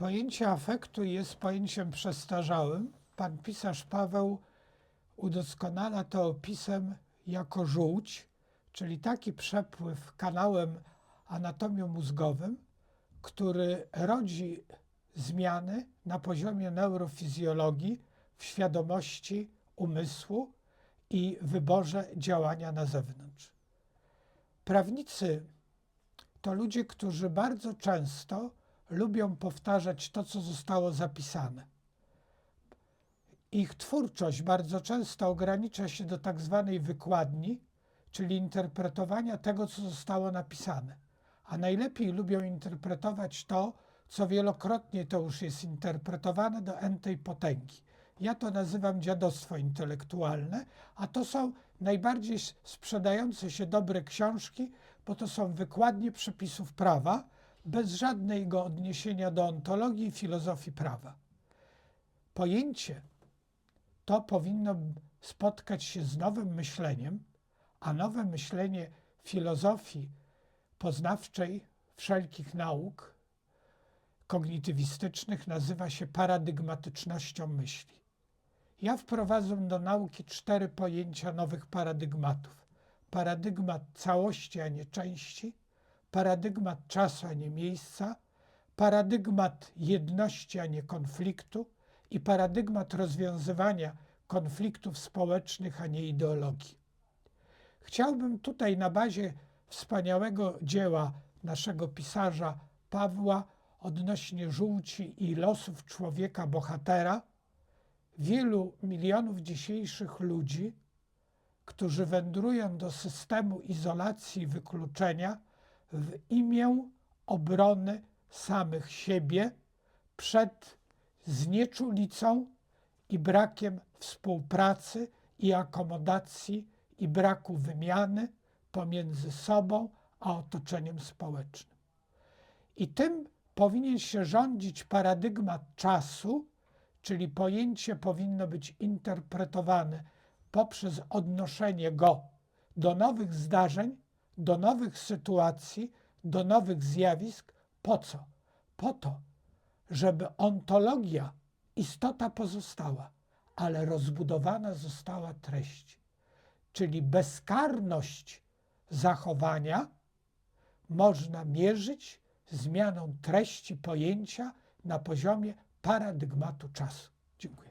Pojęcie afektu jest pojęciem przestarzałym. Pan pisarz Paweł udoskonala to opisem jako żółć, czyli taki przepływ kanałem anatomią mózgowym, który rodzi zmiany na poziomie neurofizjologii, w świadomości umysłu i wyborze działania na zewnątrz. Prawnicy to ludzie, którzy bardzo często lubią powtarzać to, co zostało zapisane. Ich twórczość bardzo często ogranicza się do tak zwanej wykładni, czyli interpretowania tego, co zostało napisane. A najlepiej lubią interpretować to, co wielokrotnie to już jest interpretowane do entej potęgi. Ja to nazywam dziadostwo intelektualne, a to są najbardziej sprzedające się dobre książki, bo to są wykładnie przepisów prawa, bez żadnego odniesienia do ontologii i filozofii prawa. Pojęcie to powinno spotkać się z nowym myśleniem, a nowe myślenie filozofii poznawczej wszelkich nauk kognitywistycznych nazywa się paradygmatycznością myśli. Ja wprowadzam do nauki cztery pojęcia nowych paradygmatów. Paradygmat całości, a nie części, paradygmat czasu, a nie miejsca, paradygmat jedności, a nie konfliktu i paradygmat rozwiązywania konfliktów społecznych, a nie ideologii. Chciałbym tutaj na bazie wspaniałego dzieła naszego pisarza Pawła odnośnie żółci i losów człowieka bohatera, wielu milionów dzisiejszych ludzi, którzy wędrują do systemu izolacji i wykluczenia w imię obrony samych siebie przed znieczulicą i brakiem współpracy i akomodacji i braku wymiany pomiędzy sobą a otoczeniem społecznym. I tym powinien się rządzić paradygmat czasu, czyli pojęcie powinno być interpretowane poprzez odnoszenie go do nowych zdarzeń, do nowych sytuacji, do nowych zjawisk. Po co? Po to, żeby ontologia, istota pozostała, ale rozbudowana została treść. Czyli bezkarność zachowania można mierzyć zmianą treści pojęcia na poziomie paradygmatu czasu. Dziękuję.